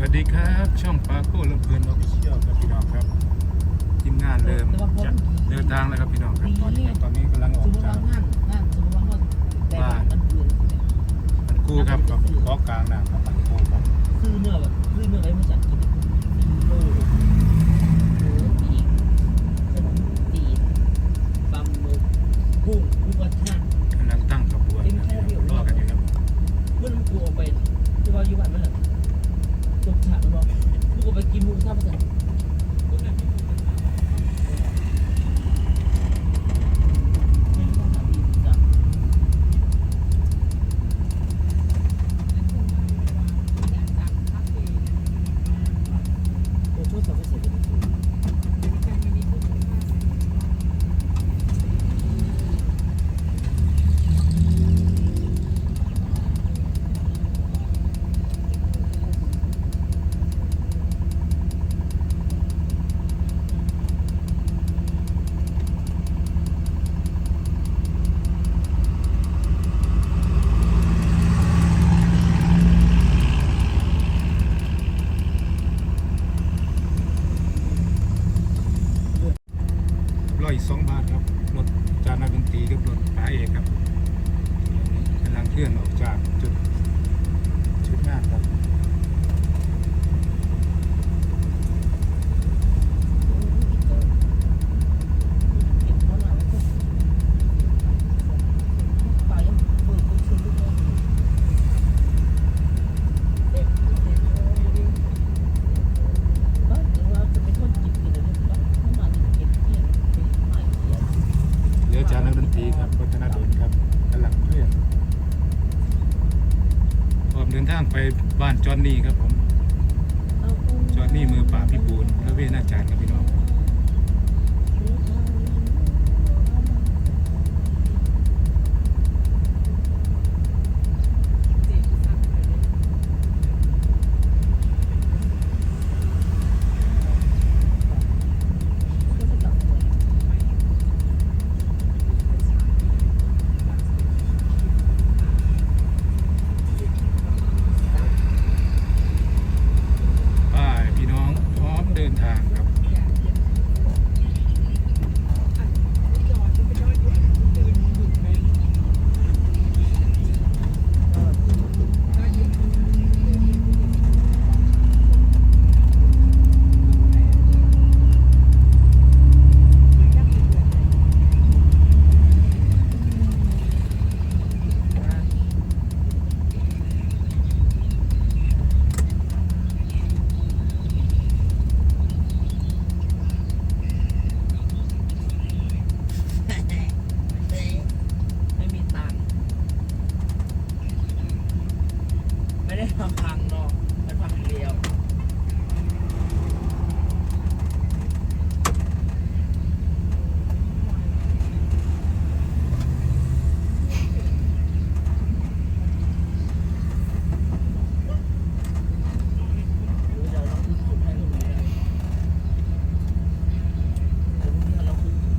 วัสดีครับ ช่องปาโก้ลำเพลินออฟฟิเชียลครับพี่น้องครับทีมงานเริ่มจะเดินทางแล้วครับพี่น้องครับตอนนี้ตอนนี้กำลังอสอมกมติจาว่ากงานงานสมมติว่างานแต่บ้านมันคือมันคู่ครับกับเกาะกลางนะครับมันคู่ครับคือเนื้อแบบคือเนื้ออะไรมาจากกินโลหมูปีกขนมจีนปลาหมึกกุ้งลูกกระทะ กำลังตั้งขบวนนะครับรอกันอยู่ครับ เมื่อมันกูออกไปที่ว่าอยู่บ้านมันแหละจบฉากแล้วเนาะกูออกไปกินหมูกระทะมาสั่นไม่รู้ว่าหาดีจัง โอ้โทษสาวเสียเลยร้อยสองบาทครับรถจานนักดนตรีกับรถป้าเอกครับกำลังเคลื่อนออกจากจุดจุดงานครับ เรือจานนักดนตรีครับวัฒนดลครับกำลังเคลื่อนพร้อมเดินทางไปบ้านจอนนี่ครับผมจอห์นนี่มือปราบพี่ปูนและเวนาจารย์ครับพี่น้อง ป้ายพี่น้องพร้อม เดินทางครับ ไม่มีตังค์ไม่ได้ทำพังเนาะมันพังเดียว เดี๋ยวเราขึ้นสุดให้ลูกนี้นะเดี๋ยวพรุ่งนี้เราขึ้นสุด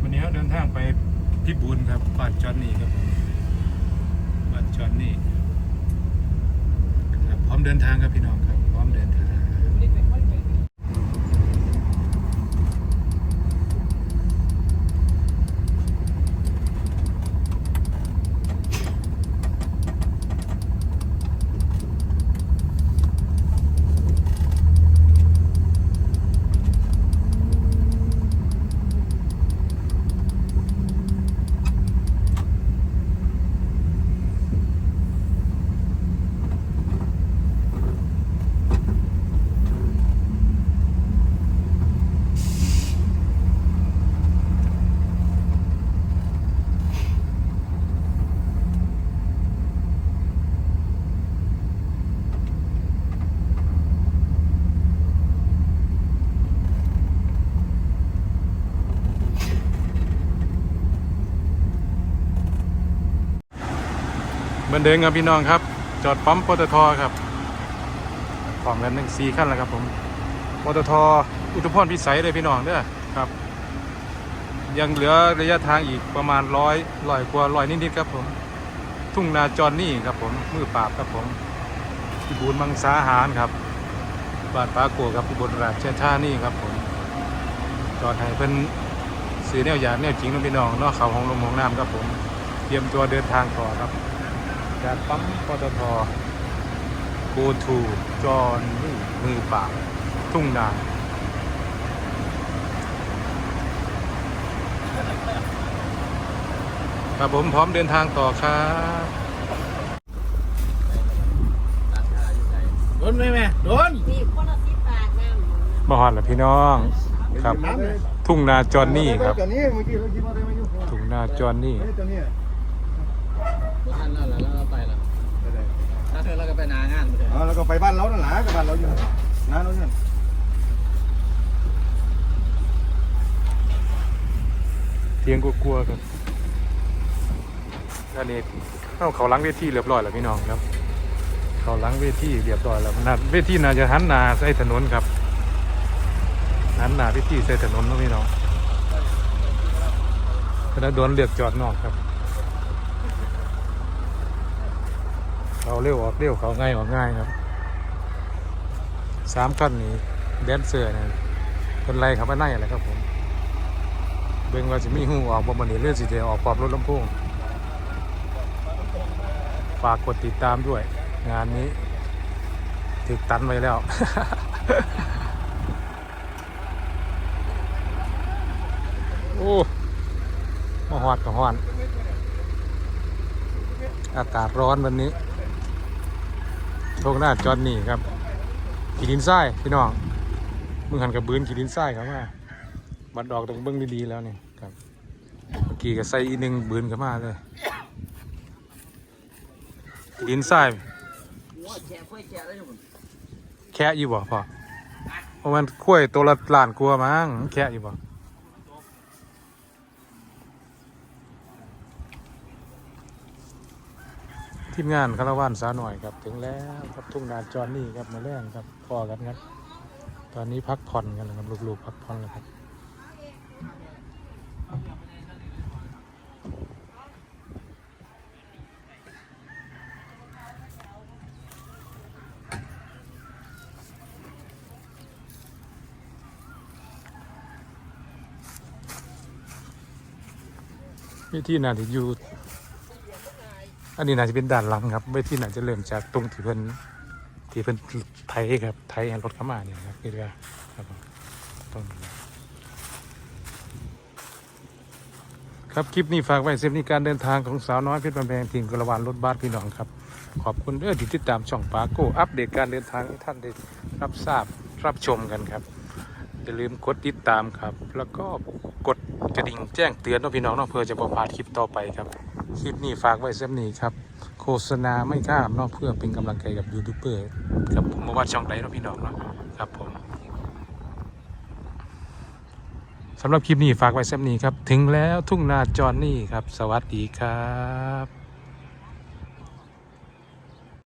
วันนี้เราเดินทางไปพี่บุญครับบ้านจอนนี่ครับผมบ้านจอนนี่ครับ พร้อมเดินทางครับพี่น้องครับ เดินครับพี่น้องครับ จอดปั๊มปตทครับพร้อมกันหนึ่งสี่ขั้นแล้วครับผมปตทอุทุพรพิสัยเลยพี่น้องเด้อครับ ยังเหลือระยะทางอีกประมาณร้อยร้อยกว่าร้อยนิดๆครับผม ทุ่งนาจอนนี่ครับผมมือปราบครับผมพิบูลมังสาหารครับบ้านปาโกครับพิบูลราชธานี่ครับผมจอดให้เพิ่นซื้อแนวอยางแนวจริงน้องพี่น้องนอกเขาของลมของน้ำครับผม เตรียมตัวเดินทางต่อครับ จากปั๊มปตท go to จอนนี่มือปราบทุ่งนาครับผมพร้อมเดินทางต่อครับโดนไหมแม่โดนนี่คนละสิบบาทน้ำมาหอดแล้วพี่น้อง ครับ ทุ่งนาจอนนี่ครับตอนนี้เมื่อกี้เราคิดว่าได้ไหมยุทุ่งนาจอนนี่ ไปแล้วถ้าเธอเราก็ไปนางานไปเลยอ๋อแล้วก็ไปบ้านเรานั่นแหละกับบ้านเราอยู่น้าเราเนี่ยเทียงกลัวๆครับอันนี้เข้าเขาหล้างเวทีเรียบร้อยแล้วพี่น้องครับ เขาหล้างเวทีเรียบร้อยแล้วนาเวทีน่าจะหันหน้าใส่ถนนครับหันหน้าเวทีใส่ถนนเนาะพี่น้องคณะโดนเลือกจอดนอกครับ เขาเร็วออกเร็วเขาง่ายออกง่ายครับสามขั้นนี้แดนเซอร์เนี่ยคนไรครับว่าไนอะไรครับผมเบิ่งว่าสิมีหูออกบ่มันนี่เลือดสิเดออกปอบรถลำโพงฝากกดติดตามด้วย งานนี้ถึกตันไว้แล้ว โอ้มาฮอดกับฮอน อากาศร้อนวันนี้ โชคหน้าจอนนี่ครับขีดินทรายพี่น้องมึงหันกับบืนขีดินทรายครับว่าบัดออกตรงเบิ้องดีๆแล้วนี่ครับเมื่อกี้ก็ใส่อีกหนึ่งบืนเข้ามาเลยดินทรายแค่อยแช่ได้ยังแค่อยู่บ่พอเพราะมันคุ้ยตัวละล้านกลัวมั้งแค่อยู่บ่ ทีมงานคาราวานสาหน่อยครับถึงแล้วครับทุ่งนาจอนนี่ครับมาแรงครับพอกันครับตอนนี้พักผ่อนกันนะครับลูกๆพักผ่อนแล้วครับเวทีน่าจะอยู่ อันนี้น่าจะเป็นด้านหลังครับเวทีน่าจะเริ่มจากตรงที่เพิ่นที่เพิ่นไทยครับไทยรถเข้ามาเนี่ยครับคือว่าครับตรงนี้ครับคลิปนี้ฝากไว้เซฟนี้การเดินทางของสาวน้อยเพชรบำแพงทีมกระวานรถบัสพี่น้องครับ ขอบคุณเด้อที่ติดตามช่องปาโกอัปเดตการเดินทางให้ท่านได้รับทราบรับชมกันครับอย่าลืมกดติดตามครับ แล้วก็กดกระดิ่งแจ้งเตือนเนาะพี่น้องเนาะเพื่อจะประพลาดคลิปต่อไปครับ คลิปนี้ฝากไว้เสมนนี้ครับ โฆษณาไม่ข้ามนอกเพื่อเป็นกำลังใจกับยูทูบเบอร์ครับผมมาว่าช่องไหนเราพี่น้องเนาะครับผมสำหรับคลิปนี้ฝากไว้เส้นนี้ครับ ถึงแล้วทุ่งนาจอนนี่ครับ สวัสดีครับ